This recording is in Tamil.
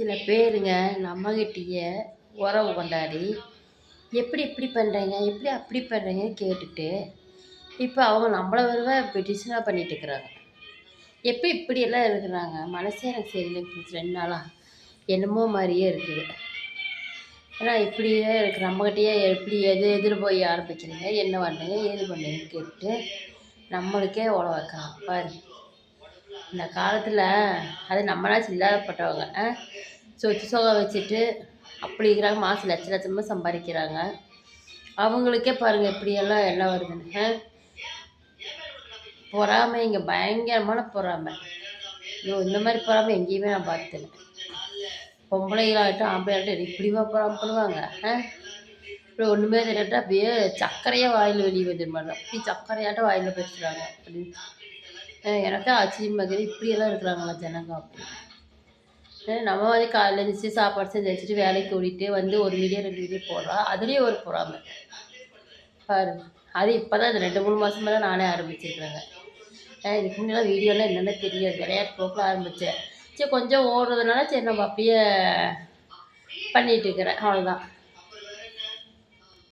சில பேருங்க நம்மகிட்டயே உறவு கொண்டாடி எப்படி இப்படி பண்ணுறீங்க எப்படி அப்படி பண்ணுறீங்கன்னு கேட்டுட்டு இப்போ அவங்க நம்மளை வருவா பெட்டிஷனாக பண்ணிட்டு இருக்கிறாங்க. எப்படி இப்படியெல்லாம் இருக்கிறாங்க? மனசே எனக்கு சரியில்லை. இப்போ ரெண்டு நாளாக என்னமோ மாதிரியே இருக்குது. ஏன்னா இப்படியே இருக்கு. நம்மகிட்டயே எப்படி எது எதிர் போய் ஆரம்பிக்கிறீங்க? என்ன பண்ணுங்க ஏது பண்ணுங்கன்னு கேட்டு நம்மளுக்கே உழ வைக்கலாம் பாரு இந்த காலத்தில் அது நம்மளாச்சும் இல்லாதப்பட்டவங்க ஆ? சொத்து சுகம் வச்சுட்டு அப்படி இருக்கிறாங்க மாதம் லட்ச லட்சமாக சம்பாதிக்கிறாங்க. அவங்களுக்கே பாருங்கள் இப்படியெல்லாம் எல்லாம் வருதுன்னு ஆ? பொறாமை இங்கே பயங்கரமான பொறாமை. ஐயோ இந்த மாதிரி பொறாமை எங்கேயுமே நான் பார்த்தேன் பொம்பளைகளாகட்டும் ஆம்பளையாகட்டும் இப்படிவா பொறாமை பண்ணுவாங்க ஆ? இப்படி ஒன்றுமே தெரியட்டா அப்படியே சர்க்கரையாக வாயில் வெளியே வந்துருமாங்க அப்படி சர்க்கரையாட்டம் வாயில் பேசுகிறாங்க அப்படின்னு. எனக்கு ஆச்சரியம் இருக்குது இப்படியெல்லாம் இருக்கிறாங்களா ஜனங்க அப்படின்னு நம்ம வந்து காலையில் எழுந்திரிச்சு சாப்பாடு செஞ்சு வச்சுட்டு வேலைக்கு ஓடிட்டு வந்து ஒரு வீடியோ ரெண்டு வீடியோ போடுறோம் அதுலேயும் ஒரு பொறாமை. பாரு அது இப்போ தான் இந்த ரெண்டு மூணு மாதமாக தான் நானே ஆரம்பிச்சிருக்கிறேங்க. இதுக்கு முன்னெல்லாம் வீடியோலாம் என்னென்ன தெரியாது. விளையாட்டு போக்கில் ஆரம்பித்தேன் சரி கொஞ்சம் ஓடுறதுனால சரி நம்ம அப்படியே பண்ணிகிட்டு இருக்கிறேன். அவ்வளோதான்